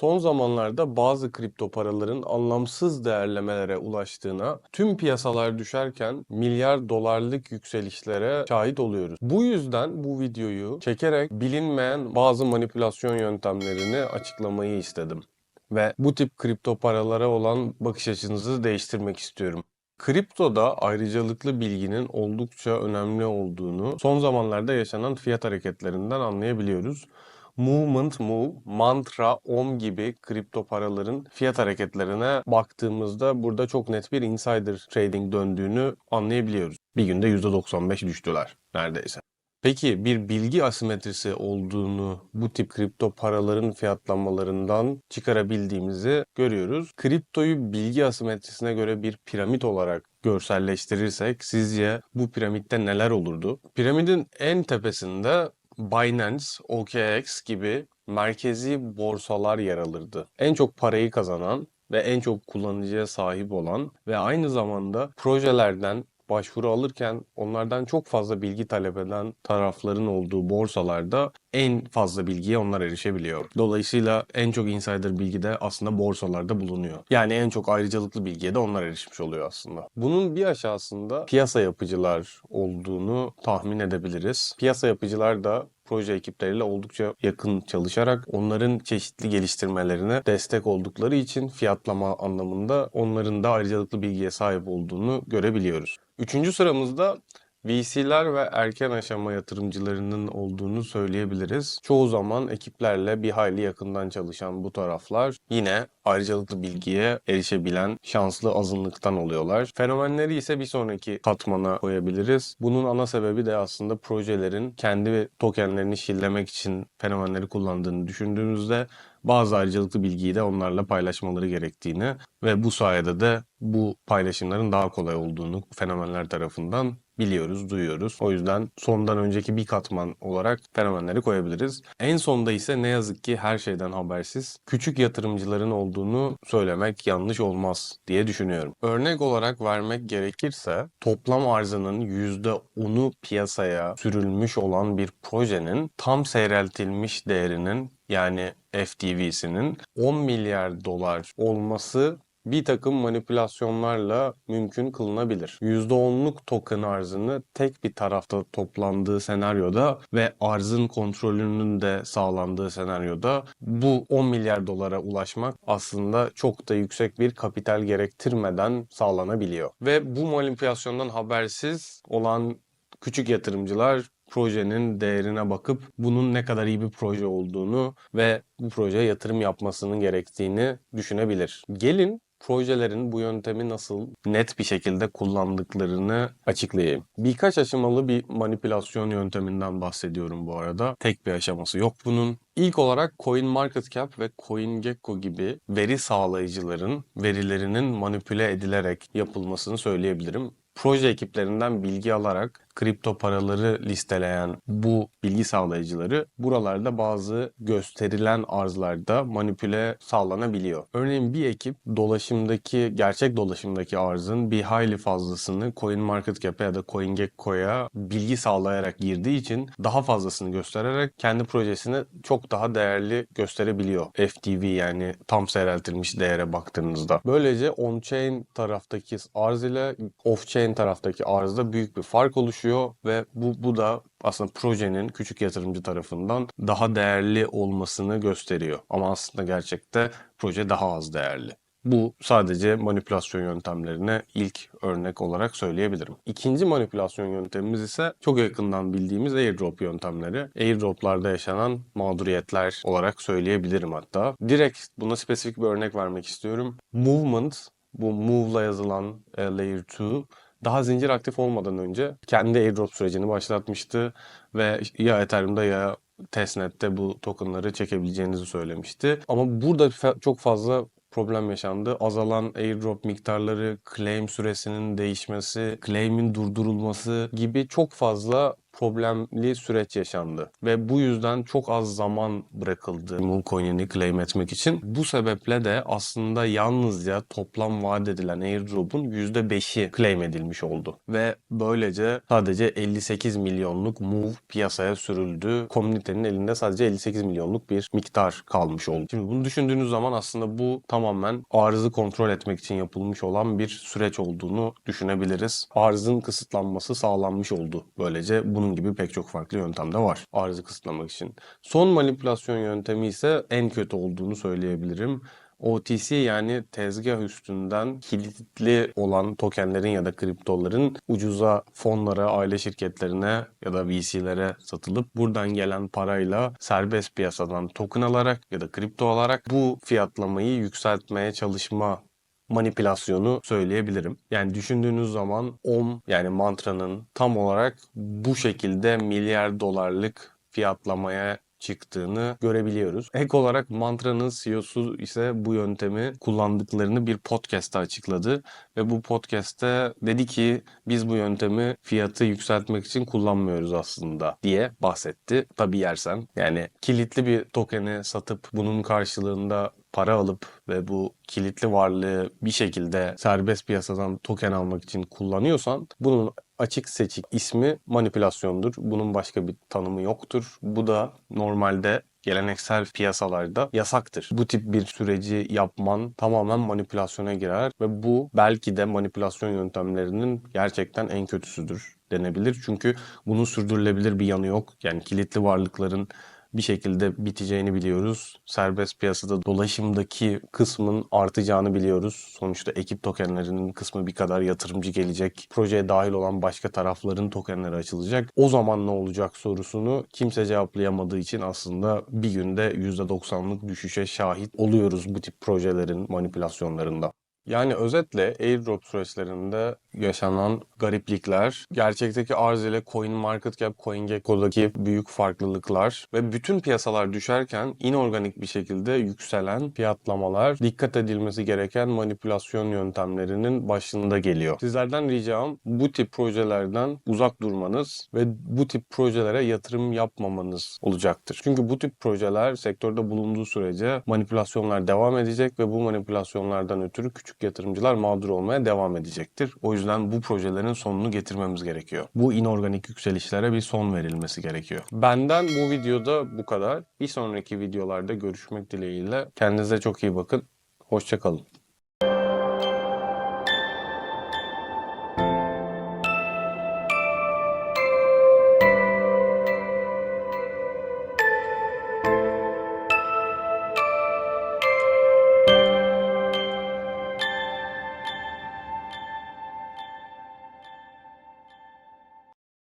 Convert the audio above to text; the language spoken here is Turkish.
son zamanlarda bazı kripto paraların anlamsız değerlemelere ulaştığına, tüm piyasalar düşerken milyar dolarlık yükselişlere şahit oluyoruz. Bu yüzden bu videoyu çekerek bilinmeyen bazı manipülasyon yöntemlerini açıklamayı istedim. Ve bu tip kripto paralara olan bakış açınızı değiştirmek istiyorum. Kriptoda ayrıcalıklı bilginin oldukça önemli olduğunu son zamanlarda yaşanan fiyat hareketlerinden anlayabiliyoruz. Movement Move, Mantra, OM gibi kripto paraların fiyat hareketlerine baktığımızda burada çok net bir insider trading döndüğünü anlayabiliyoruz. Bir günde %95 düştüler neredeyse. Peki bir bilgi asimetrisi olduğunu bu tip kripto paraların fiyatlanmalarından çıkarabildiğimizi görüyoruz. Kriptoyu bilgi asimetrisine göre bir piramit olarak görselleştirirsek sizce bu piramitte neler olurdu? Piramidin en tepesinde Binance, OKX gibi merkezi borsalar yer alırdı. En çok parayı kazanan ve en çok kullanıcıya sahip olan ve aynı zamanda projelerden başvuru alırken onlardan çok fazla bilgi talep eden tarafların olduğu borsalarda en fazla bilgiye onlar erişebiliyor. Dolayısıyla en çok insider bilgi de aslında borsalarda bulunuyor. Yani en çok ayrıcalıklı bilgiye de onlar erişmiş oluyor aslında. Bunun bir aşağısında piyasa yapıcılar olduğunu tahmin edebiliriz. Piyasa yapıcılar da proje ekipleriyle oldukça yakın çalışarak onların çeşitli geliştirmelerine destek oldukları için fiyatlama anlamında onların da ayrıcalıklı bilgiye sahip olduğunu görebiliyoruz. Üçüncü sıramızda VC'ler ve erken aşama yatırımcılarının olduğunu söyleyebiliriz. Çoğu zaman ekiplerle bir hayli yakından çalışan bu taraflar yine ayrıcalıklı bilgiye erişebilen şanslı azınlıktan oluyorlar. Fenomenleri ise bir sonraki katmana koyabiliriz. Bunun ana sebebi de aslında projelerin kendi tokenlerini şillemek için fenomenleri kullandığını düşündüğümüzde bazı ayrıcalıklı bilgiyi de onlarla paylaşmaları gerektiğini ve bu sayede de bu paylaşımların daha kolay olduğunu fenomenler tarafından biliyoruz, duyuyoruz. O yüzden sondan önceki bir katman olarak fenomenleri koyabiliriz. En sonda ise ne yazık ki her şeyden habersiz küçük yatırımcıların olduğunu söylemek yanlış olmaz diye düşünüyorum. Örnek olarak vermek gerekirse toplam arzının %10'u piyasaya sürülmüş olan bir projenin tam seyreltilmiş değerinin yani FTV'sinin 10 milyar dolar olması bir takım manipülasyonlarla mümkün kılınabilir. %10'luk token arzını tek bir tarafta toplandığı senaryoda ve arzın kontrolünün de sağlandığı senaryoda bu 10 milyar dolara ulaşmak aslında çok da yüksek bir kapital gerektirmeden sağlanabiliyor. Ve bu manipülasyondan habersiz olan küçük yatırımcılar projenin değerine bakıp bunun ne kadar iyi bir proje olduğunu ve bu projeye yatırım yapmasının gerektiğini düşünebilir. Gelin projelerin bu yöntemi nasıl net bir şekilde kullandıklarını açıklayayım. Birkaç aşamalı bir manipülasyon yönteminden bahsediyorum bu arada. Tek bir aşaması yok bunun. İlk olarak CoinMarketCap ve CoinGecko gibi veri sağlayıcıların verilerinin manipüle edilerek yapılmasını söyleyebilirim proje ekiplerinden bilgi alarak kripto paraları listeleyen bu bilgi sağlayıcıları buralarda bazı gösterilen arzlarda manipüle sağlanabiliyor. Örneğin bir ekip dolaşımdaki gerçek dolaşımdaki arzın bir hayli fazlasını CoinMarketCap'e ya da CoinGecko'ya bilgi sağlayarak girdiği için daha fazlasını göstererek kendi projesini çok daha değerli gösterebiliyor. FTV yani tam seyreltilmiş değere baktığınızda. Böylece on-chain taraftaki arz ile off-chain taraftaki arzda büyük bir fark oluşuyor ve bu, bu da aslında projenin küçük yatırımcı tarafından daha değerli olmasını gösteriyor. Ama aslında gerçekte proje daha az değerli. Bu sadece manipülasyon yöntemlerine ilk örnek olarak söyleyebilirim. İkinci manipülasyon yöntemimiz ise çok yakından bildiğimiz airdrop yöntemleri. Airdroplarda yaşanan mağduriyetler olarak söyleyebilirim hatta. Direkt buna spesifik bir örnek vermek istiyorum. Movement, bu move'la yazılan e, layer 2 daha zincir aktif olmadan önce kendi airdrop sürecini başlatmıştı ve ya Ethereum'da ya testnet'te bu tokenları çekebileceğinizi söylemişti. Ama burada çok fazla problem yaşandı. Azalan airdrop miktarları, claim süresinin değişmesi, claim'in durdurulması gibi çok fazla problemli süreç yaşandı. Ve bu yüzden çok az zaman bırakıldı Mooncoin'ini claim etmek için. Bu sebeple de aslında yalnızca toplam vaat edilen airdrop'un %5'i claim edilmiş oldu. Ve böylece sadece 58 milyonluk move piyasaya sürüldü. Komünitenin elinde sadece 58 milyonluk bir miktar kalmış oldu. Şimdi bunu düşündüğünüz zaman aslında bu tamamen arzı kontrol etmek için yapılmış olan bir süreç olduğunu düşünebiliriz. Arzın kısıtlanması sağlanmış oldu. Böylece bunun gibi pek çok farklı yöntem de var arzı kısıtlamak için. Son manipülasyon yöntemi ise en kötü olduğunu söyleyebilirim. OTC yani tezgah üstünden kilitli olan tokenlerin ya da kriptoların ucuza fonlara, aile şirketlerine ya da VC'lere satılıp buradan gelen parayla serbest piyasadan token alarak ya da kripto alarak bu fiyatlamayı yükseltmeye çalışma manipülasyonu söyleyebilirim. Yani düşündüğünüz zaman OM yani mantranın tam olarak bu şekilde milyar dolarlık fiyatlamaya çıktığını görebiliyoruz. Ek olarak Mantra'nın CEO'su ise bu yöntemi kullandıklarını bir podcast'ta açıkladı ve bu podcast'te dedi ki biz bu yöntemi fiyatı yükseltmek için kullanmıyoruz aslında diye bahsetti. Tabi yersen yani kilitli bir tokeni satıp bunun karşılığında para alıp ve bu kilitli varlığı bir şekilde serbest piyasadan token almak için kullanıyorsan bunun açık seçik ismi manipülasyondur. Bunun başka bir tanımı yoktur. Bu da normalde geleneksel piyasalarda yasaktır. Bu tip bir süreci yapman tamamen manipülasyona girer ve bu belki de manipülasyon yöntemlerinin gerçekten en kötüsüdür denebilir. Çünkü bunun sürdürülebilir bir yanı yok. Yani kilitli varlıkların bir şekilde biteceğini biliyoruz. Serbest piyasada dolaşımdaki kısmın artacağını biliyoruz. Sonuçta ekip tokenlerinin kısmı bir kadar yatırımcı gelecek. Projeye dahil olan başka tarafların tokenleri açılacak. O zaman ne olacak sorusunu kimse cevaplayamadığı için aslında bir günde %90'lık düşüşe şahit oluyoruz bu tip projelerin manipülasyonlarında. Yani özetle airdrop süreçlerinde yaşanan gariplikler, gerçekteki arz ile CoinMarketCap, CoinGecko'daki büyük farklılıklar ve bütün piyasalar düşerken inorganik bir şekilde yükselen fiyatlamalar dikkat edilmesi gereken manipülasyon yöntemlerinin başında geliyor. Sizlerden ricam bu tip projelerden uzak durmanız ve bu tip projelere yatırım yapmamanız olacaktır. Çünkü bu tip projeler sektörde bulunduğu sürece manipülasyonlar devam edecek ve bu manipülasyonlardan ötürü küçük yatırımcılar mağdur olmaya devam edecektir. O yüzden bu projelerin sonunu getirmemiz gerekiyor. Bu inorganik yükselişlere bir son verilmesi gerekiyor. Benden bu videoda bu kadar. Bir sonraki videolarda görüşmek dileğiyle. Kendinize çok iyi bakın. Hoşçakalın.